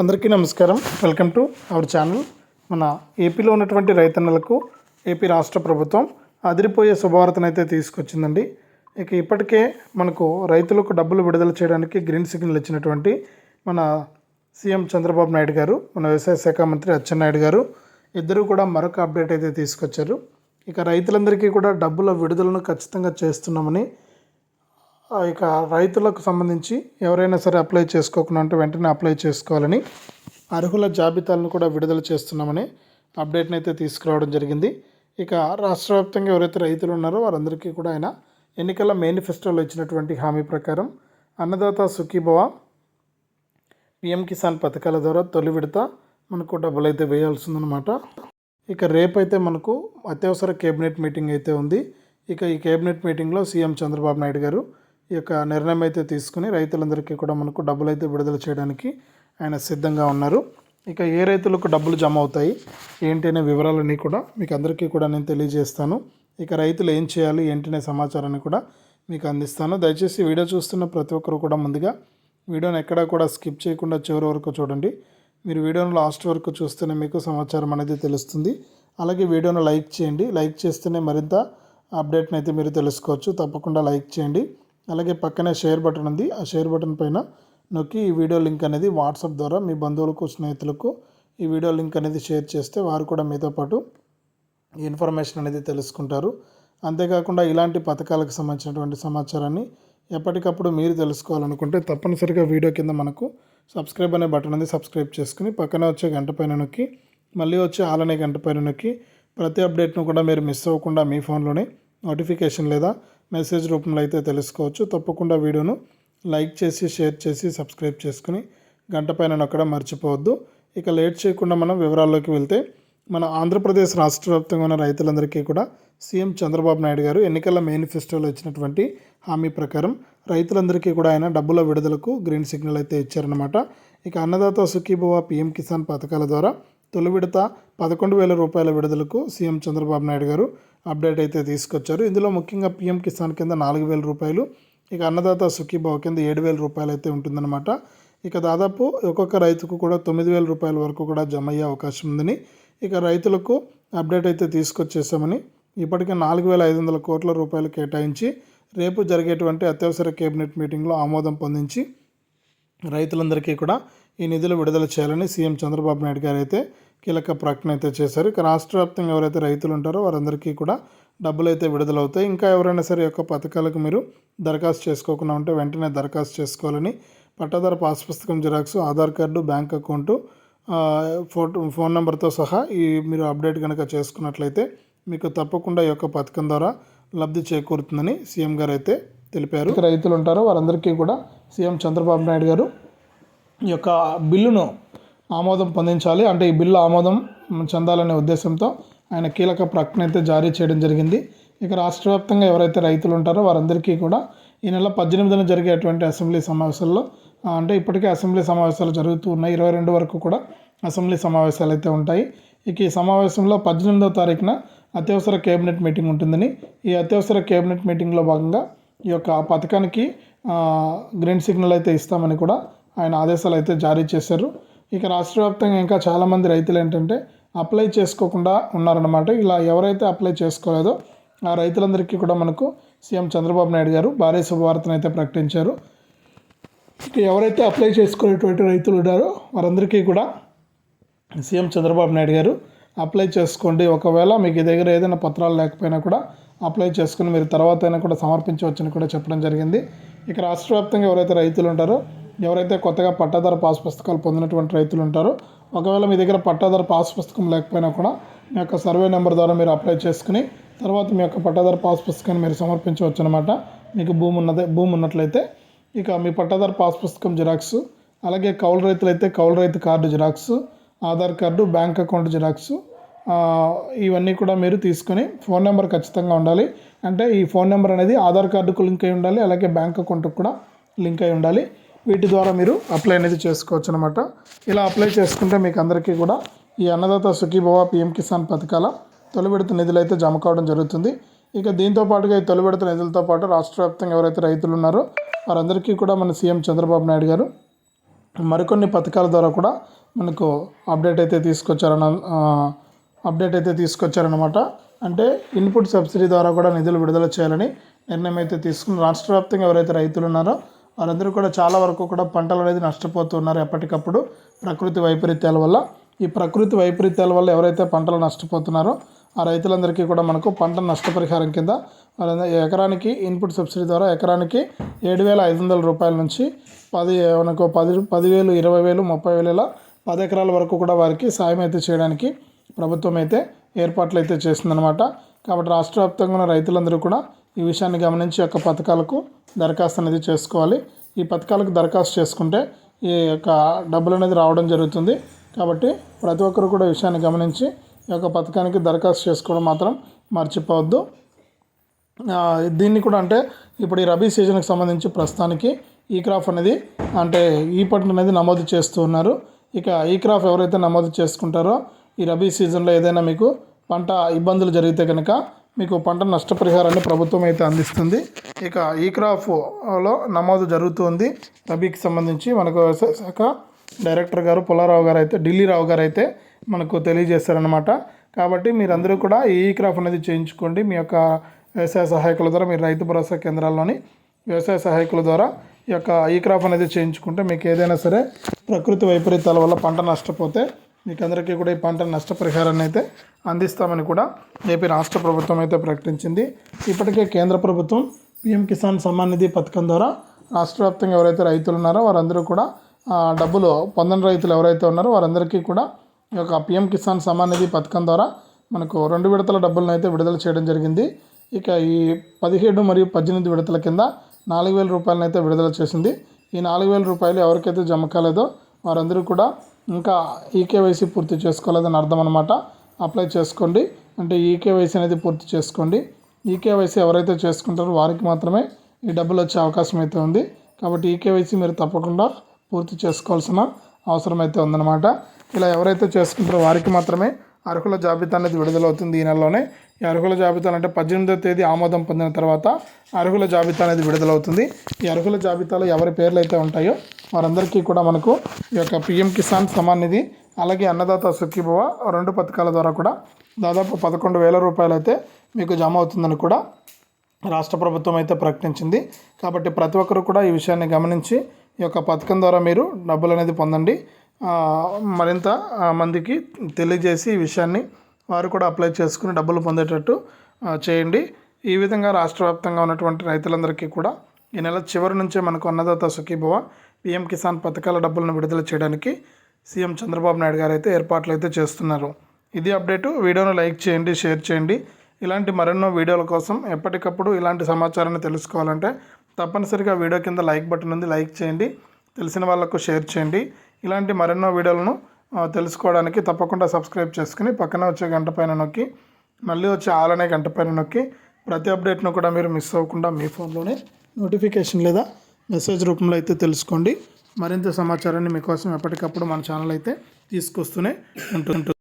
అందరికీ నమస్కారం. Welcome to our channel. మన ఏపీలో ఉన్నటువంటి రైతన్నలకు ఏపీ రాష్ట్ర ప్రభుత్వం అదిరిపోయే శుభవార్తను అయితే తీసుకొచ్చిందండి. ఇక ఇప్పటికే మనకు రైతులకు డబ్బులు విడుదల చేయడానికి గ్రీన్ సిగ్నల్ ఇచ్చినటువంటి మన సీఎం చంద్రబాబు నాయుడు గారు మన వ్యవసాయ శాఖ మంత్రి అచ్చెన్నాయుడు గారు ఇద్దరు కూడా మరొక అప్డేట్ అయితే తీసుకొచ్చారు. ఇక రైతులందరికీ కూడా డబ్బుల విడుదలను ఖచ్చితంగా చేస్తున్నామని ఇక రైతులకు సంబంధించి ఎవరైనా సరే అప్లై చేసుకోకుండా ఉంటే వెంటనే అప్లై చేసుకోవాలని అర్హుల జాబితాలను కూడా విడుదల చేస్తున్నామని అప్డేట్ని అయితే తీసుకురావడం జరిగింది. ఇక రాష్ట్ర వ్యాప్తంగా ఎవరైతే రైతులు ఉన్నారో వారందరికీ కూడా ఆయన ఎన్నికల మేనిఫెస్టోలో ఇచ్చినటువంటి హామీ ప్రకారం అన్నదాత సుఖీభవ పిఎం కిసాన్ పథకాల ద్వారా తొలి విడత మనకు డబ్బులు అయితే వేయాల్సి ఉందన్నమాట ఇక రేపైతే మనకు అత్యవసర కేబినెట్ మీటింగ్ అయితే ఉంది. ఇక ఈ కేబినెట్ మీటింగ్లో సీఎం చంద్రబాబు నాయుడు గారు యొక్క నిర్ణయం అయితే తీసుకుని రైతులందరికీ కూడా మనకు డబ్బులు అయితే విడుదల చేయడానికి ఆయన సిద్ధంగా ఉన్నారు. ఇక ఏ రైతులకు డబ్బులు జమ అవుతాయి? ఏంటి అనే వివరాలన్నీ కూడా మీకు అందరికీ కూడా నేను తెలియజేస్తాను. ఇక రైతులు ఏం చేయాలి? ఏంటి అనే సమాచారాన్ని కూడా మీకు అందిస్తాను. దయచేసి వీడియో చూస్తున్న ప్రతి ఒక్కరు కూడా ముందుగా వీడియోని ఎక్కడా కూడా స్కిప్ చేయకుండా చివరి వరకు చూడండి. మీరు వీడియోను లాస్ట్ వరకు చూస్తేనే మీకు సమాచారం అనేది తెలుస్తుంది. అలాగే వీడియోను లైక్ చేయండి. లైక్ చేస్తేనే మరింత అప్డేట్ని అయితే మీరు తెలుసుకోవచ్చు. తప్పకుండా లైక్ చేయండి. అలాగే పక్కనే షేర్ బటన్ ఉంది. ఆ షేర్ బటన్ పైన నొక్కి ఈ వీడియో లింక్ అనేది వాట్సాప్ ద్వారా మీ బంధువులకు స్నేహితులకు ఈ వీడియో లింక్ అనేది షేర్ చేస్తే వారు కూడా మీతో పాటు ఈ ఇన్ఫర్మేషన్ అనేది తెలుసుకుంటారు. అంతేకాకుండా ఇలాంటి పథకాలకు సంబంధించినటువంటి సమాచారాన్ని ఎప్పటికప్పుడు మీరు తెలుసుకోవాలనుకుంటే తప్పనిసరిగా వీడియో కింద మనకు సబ్స్క్రైబ్ అనే బటన్ ఉంది సబ్స్క్రైబ్ చేసుకుని పక్కన వచ్చే గంట పైన నొక్కి మళ్ళీ వచ్చే ఆలనే గంట పైన నొక్కి ప్రతి అప్డేట్ను కూడా మీరు మిస్ అవ్వకుండా మీ ఫోన్లోనే నోటిఫికేషన్ లేదా మెసేజ్ రూపంలో అయితే తెలుసుకోవచ్చు. తప్పకుండా వీడియోను లైక్ చేసి షేర్ చేసి సబ్స్క్రైబ్ చేసుకుని గంట పైన నొక్కడం మర్చిపోవద్దు. ఇక లేట్ చేయకుండా మనం వివరాల్లోకి వెళ్తే మన ఆంధ్రప్రదేశ్ రాష్ట్ర వ్యాప్తంగా ఉన్న రైతులందరికీ కూడా సీఎం చంద్రబాబు నాయుడు గారు ఎన్నికల మేనిఫెస్టోలో ఇచ్చినటువంటి హామీ ప్రకారం రైతులందరికీ కూడా ఆయన డబ్బుల విడుదలకు గ్రీన్ సిగ్నల్ అయితే ఇచ్చారనమాట ఇక అన్నదాత సుఖీభవ పీఎం కిసాన్ పథకాల ద్వారా తొలి విడత పదకొండు వేల రూపాయల విడుదలకు సీఎం చంద్రబాబు నాయుడు గారు అప్డేట్ అయితే తీసుకొచ్చారు. ఇందులో ముఖ్యంగా పీఎం కిసాన్ కింద నాలుగు వేల రూపాయలు ఇక అన్నదాత సుఖీభావ కింద ఏడు వేల రూపాయలు అయితే ఉంటుందన్నమాట. ఇక దాదాపు ఒక్కొక్క రైతుకు కూడా తొమ్మిది వేల రూపాయల వరకు కూడా జమ అయ్యే అవకాశం ఉందని ఇక రైతులకు అప్డేట్ అయితే తీసుకొచ్చేసామని ఇప్పటికే నాలుగు వేల ఐదు వందల కోట్ల రూపాయలు కేటాయించి రేపు జరిగేటువంటి అత్యవసర కేబినెట్ మీటింగ్లో ఆమోదం పొందించి రైతులందరికీ కూడా ఈ నిధులు విడుదల చేయాలని సీఎం చంద్రబాబు నాయుడు గారు అయితే కీలక ప్రకటన అయితే చేశారు. ఇక రాష్ట్ర వ్యాప్తంగా ఎవరైతే రైతులు ఉంటారో వారందరికీ కూడా డబ్బులు అయితే విడుదలవుతాయి. ఇంకా ఎవరైనా సరే యొక్క పథకాలకు మీరు దరఖాస్తు చేసుకోకుండా ఉంటే వెంటనే దరఖాస్తు చేసుకోవాలని పట్టాదారు పాస్ పుస్తకం xerox Aadhaar card bank account photo phone నెంబర్తో సహా ఈ మీరు అప్డేట్ కనుక చేసుకున్నట్లయితే మీకు తప్పకుండా ఈ యొక్క పథకం ద్వారా లబ్ధి చేకూరుతుందని సీఎం గారు అయితే తెలిపారు. రైతులు ఉంటారో వారందరికీ కూడా సీఎం చంద్రబాబు నాయుడు గారు ఈ యొక్క బిల్లును ఆమోదం పొందించాలి. అంటే ఈ బిల్లు ఆమోదం చెందాలనే ఉద్దేశంతో ఆయన కీలక ప్రకటన అయితే జారీ చేయడం జరిగింది. ఇక రాష్ట్ర వ్యాప్తంగా ఎవరైతే రైతులు ఉంటారో వారందరికీ కూడా ఈ నెల పద్దెనిమిదిన జరిగేటువంటి అసెంబ్లీ సమావేశాల్లో అంటే ఇప్పటికే అసెంబ్లీ సమావేశాలు జరుగుతూ ఉన్నాయి. ఇరవై రెండు వరకు కూడా అసెంబ్లీ సమావేశాలు అయితే ఉంటాయి. ఇక ఈ సమావేశంలో పద్దెనిమిదవ తారీఖున అత్యవసర కేబినెట్ మీటింగ్ ఉంటుందని ఈ అత్యవసర కేబినెట్ మీటింగ్లో భాగంగా ఈ యొక్క పథకానికి గ్రీన్ సిగ్నల్ అయితే ఇస్తామని కూడా ఆయన ఆదేశాలు అయితే జారీ చేశారు. ఇక రాష్ట్ర వ్యాప్తంగా ఇంకా చాలామంది రైతులు ఏంటంటే అప్లై చేసుకోకుండా ఉన్నారన్నమాట. ఇలా ఎవరైతే అప్లై చేసుకోలేదో ఆ రైతులందరికీ కూడా మనకు సీఎం చంద్రబాబు నాయుడు గారు భారీ శుభవార్తను అయితే ప్రకటించారు. ఇక ఎవరైతే అప్లై చేసుకునేటువంటి రైతులు ఉన్నారో వారందరికీ కూడా సీఎం చంద్రబాబు నాయుడు గారు అప్లై చేసుకోండి. ఒకవేళ మీకు దగ్గర ఏదైనా పత్రాలు లేకపోయినా కూడా అప్లై చేసుకుని మీరు తర్వాత అయినా కూడా సమర్పించవచ్చని కూడా చెప్పడం జరిగింది. ఇక రాష్ట్ర వ్యాప్తంగా ఎవరైతే రైతులు ఉంటారో ఎవరైతే కొత్తగా పట్టాదారు పాస్ పుస్తకాలు పొందినటువంటి రైతులు ఉంటారో ఒకవేళ మీ దగ్గర పట్టాదారు పాస్ పుస్తకం లేకపోయినా కూడా మీ యొక్క సర్వే నెంబర్ ద్వారా మీరు అప్లై చేసుకుని తర్వాత మీ యొక్క పట్టాదారు పాస్ పుస్తకాన్ని మీరు సమర్పించవచ్చు అనమాట మీకు భూమి ఉన్నదే భూమి ఉన్నట్లయితే ఇక మీ పట్టాదారు పాస్ పుస్తకం జిరాక్స్ అలాగే కౌలు రైతులైతే కౌలు రైతు card xerox Aadhaar card bank account xerox ఇవన్నీ కూడా మీరు తీసుకొని ఫోన్ నెంబర్ ఖచ్చితంగా ఉండాలి. అంటే ఈ ఫోన్ నెంబర్ అనేది ఆధార్ కార్డుకు లింక్ అయి ఉండాలి అలాగే బ్యాంక్ అకౌంట్కి కూడా లింక్ అయి ఉండాలి. వీటి ద్వారా మీరు అప్లై అనేది చేసుకోవచ్చు అనమాట ఇలా అప్లై చేసుకుంటే మీకు అందరికీ కూడా ఈ అన్నదాత సుఖీభవ పిఎం కిసాన్ పథకాల తొలి విడత నిధులు అయితే జమ కావడం జరుగుతుంది. ఇక దీంతో పాటుగా ఈ తొలి విడత నిధులతో పాటు రాష్ట్ర వ్యాప్తంగా ఎవరైతే రైతులు ఉన్నారో వారందరికీ కూడా మన సీఎం చంద్రబాబు నాయుడు గారు మరికొన్ని పథకాల ద్వారా కూడా మనకు అప్డేట్ అయితే తీసుకొచ్చారన్న అప్డేట్ అయితే తీసుకొచ్చారనమాట అంటే ఇన్పుట్ సబ్సిడీ ద్వారా కూడా నిధులు విడుదల చేయాలని నిర్ణయం అయితే తీసుకుని రాష్ట్ర వ్యాప్తంగా ఎవరైతే రైతులు ఉన్నారో వారందరూ కూడా చాలా వరకు కూడా పంటలు అనేది నష్టపోతున్నారు ఎప్పటికప్పుడు. ప్రకృతి వైపరీత్యాల వల్ల. ఈ ప్రకృతి వైపరీత్యాల వల్ల ఎవరైతే పంటలు నష్టపోతున్నారో ఆ రైతులందరికీ కూడా మనకు పంట నష్టపరిహారం కింద ఎకరానికి ఇన్పుట్ సబ్సిడీ ద్వారా ఎకరానికి ఏడు వేల ఐదు వందల రూపాయల నుంచి పది మనకు పది పదివేలు ఇరవై వేలు ముప్పై వేలు ఇలా పది ఎకరాల వరకు కూడా వారికి సాయం అయితే చేయడానికి ప్రభుత్వం అయితే ఏర్పాట్లు అయితే చేసిందనమాట కాబట్టి రాష్ట్ర వ్యాప్తంగా ఉన్న రైతులందరూ కూడా ఈ విషయాన్ని గమనించి యొక్క పథకాలకు దరఖాస్తు అనేది చేసుకోవాలి. ఈ పథకాలకు దరఖాస్తు చేసుకుంటే ఈ యొక్క డబ్బులు అనేది రావడం జరుగుతుంది. కాబట్టి ప్రతి ఒక్కరు కూడా ఈ విషయాన్ని గమనించి ఈ యొక్క పథకానికి దరఖాస్తు చేసుకోవడం మాత్రం మర్చిపోవద్దు. దీన్ని కూడా అంటే ఇప్పుడు ఈ రబీ సీజన్కి సంబంధించి ప్రస్తుతానికి ఈ క్రాప్ అనేది అంటే ఈ పంట అనేది నమోదు చేస్తూ ఉన్నారు. ఇక ఈ క్రాప్ ఎవరైతే నమోదు చేసుకుంటారో ఈ రబీ సీజన్లో ఏదైనా మీకు పంట ఇబ్బందులు జరిగితే కనుక మీకు పంట నష్టపరిహారాన్ని ప్రభుత్వం అయితే అందిస్తుంది. ఇక ఈ క్రాప్లో నమోదు జరుగుతుంది. రబీకి సంబంధించి మనకు వ్యవసాయ శాఖ డైరెక్టర్ గారు పుల్లారావు గారు అయితే ఢిల్లీ రావు గారు అయితే మనకు తెలియజేస్తారనమాట కాబట్టి మీరందరూ కూడా ఈ క్రాప్ అనేది చేయించుకోండి. మీ యొక్క వ్యవసాయ సహాయకుల ద్వారా మీరు రైతు భరోసా కేంద్రాల్లోని వ్యవసాయ సహాయకుల ద్వారా ఈ యొక్క ఈ క్రాప్ అనేది చేయించుకుంటే మీకు ఏదైనా సరే ప్రకృతి వైపరీత్యాల వల్ల పంట నష్టపోతే మీకు అందరికీ కూడా ఈ పంట నష్టపరిహారాన్ని అయితే అందిస్తామని కూడా ఏపీ రాష్ట్ర ప్రభుత్వం అయితే ప్రకటించింది. ఇప్పటికే కేంద్ర ప్రభుత్వం పిఎం కిసాన్ సమ్మాన్ నిధి పథకం ద్వారా రాష్ట్ర వ్యాప్తంగా ఎవరైతే రైతులు ఉన్నారో వారందరూ కూడా డబ్బులు పొందని రైతులు ఎవరైతే ఉన్నారో వారందరికీ కూడా ఈ యొక్క పిఎం కిసాన్ సమ్మాన్ నిధి పథకం ద్వారా మనకు రెండు విడతల డబ్బులను అయితే విడుదల చేయడం జరిగింది. ఇక ఈ పదిహేడు మరియు పద్దెనిమిది విడతల కింద నాలుగు వేల రూపాయలను అయితే విడుదల చేసింది. ఈ నాలుగు వేల రూపాయలు ఎవరికైతే జమ కాలేదో వారందరూ కూడా ఇంకా ఈకేవైసీ పూర్తి చేసుకోలేదని అర్థం అనమాట అప్లై చేసుకోండి. అంటే ఈకేవైసీ అనేది పూర్తి చేసుకోండి. ఈకేవైసీ ఎవరైతే చేసుకుంటారో వారికి మాత్రమే ఈ డబ్బులు వచ్చే అవకాశం అయితే ఉంది. కాబట్టి ఈకేవైసీ మీరు తప్పకుండా పూర్తి చేసుకోవాల్సిన అవసరం అయితే ఉందన్నమాట. ఇలా ఎవరైతే చేసుకుంటారో వారికి మాత్రమే అర్హుల జాబితా అనేది విడుదలవుతుంది ఈ నెలలోనే. ఈ అర్హుల జాబితాలు అంటే పద్దెనిమిదవ తేదీ ఆమోదం పొందిన తర్వాత అర్హుల జాబితా అనేది విడుదలవుతుంది. ఈ అర్హుల జాబితాలో ఎవరి పేర్లు అయితే ఉంటాయో వారందరికీ కూడా మనకు ఈ యొక్క పిఎం కిసాన్ సమాన్ నిధి అలాగే అన్నదాత సుఖీభవ రెండు పథకాల ద్వారా కూడా దాదాపు పదకొండు వేల రూపాయలు అయితే మీకు జమ అవుతుందని కూడా రాష్ట్ర ప్రభుత్వం అయితే ప్రకటించింది. కాబట్టి ప్రతి ఒక్కరు కూడా ఈ విషయాన్ని గమనించి ఈ యొక్క పథకం ద్వారా మీరు డబ్బులు అనేది పొందండి. మరింత మందికి తెలియజేసి ఈ విషయాన్ని వారు కూడా అప్లై చేసుకుని డబ్బులు పొందేటట్టు చేయండి. ఈ విధంగా రాష్ట్ర వ్యాప్తంగా ఉన్నటువంటి రైతులందరికీ కూడా ఈ నెల చివరి నుంచే మనకు అన్నదాత సుఖీభవ పిఎం కిసాన్ పథకాల డబ్బులను విడుదల చేయడానికి సీఎం చంద్రబాబు నాయుడు గారు అయితే ఏర్పాట్లు అయితే చేస్తున్నారు. ఇది అప్డేటు. వీడియోను లైక్ చేయండి షేర్ చేయండి. ఇలాంటి మరెన్నో వీడియోల కోసం ఎప్పటికప్పుడు ఇలాంటి సమాచారాన్ని తెలుసుకోవాలంటే తప్పనిసరిగా వీడియో కింద లైక్ బటన్ ఉంది. లైక్ చేయండి. తెలిసిన వాళ్ళకు షేర్ చేయండి. ఇలాంటి మరెన్నో వీడియోలను తెలుసుకోవడానికి తప్పకుండా సబ్స్క్రైబ్ చేసుకుని పక్కన వచ్చే గంట పైన నొక్కి మళ్ళీ వచ్చే ఆలనే గంట పైన నొక్కి ప్రతి అప్డేట్ను కూడా మీరు మిస్ అవ్వకుండా మీ ఫోన్లోనే నోటిఫికేషన్ లేదా మెసేజ్ రూపంలో అయితే తెలుసుకోండి. మరింత సమాచారాన్ని మీకోసం ఎప్పటికప్పుడు మన ఛానల్ అయితే తీసుకొస్తూనే ఉంటుంది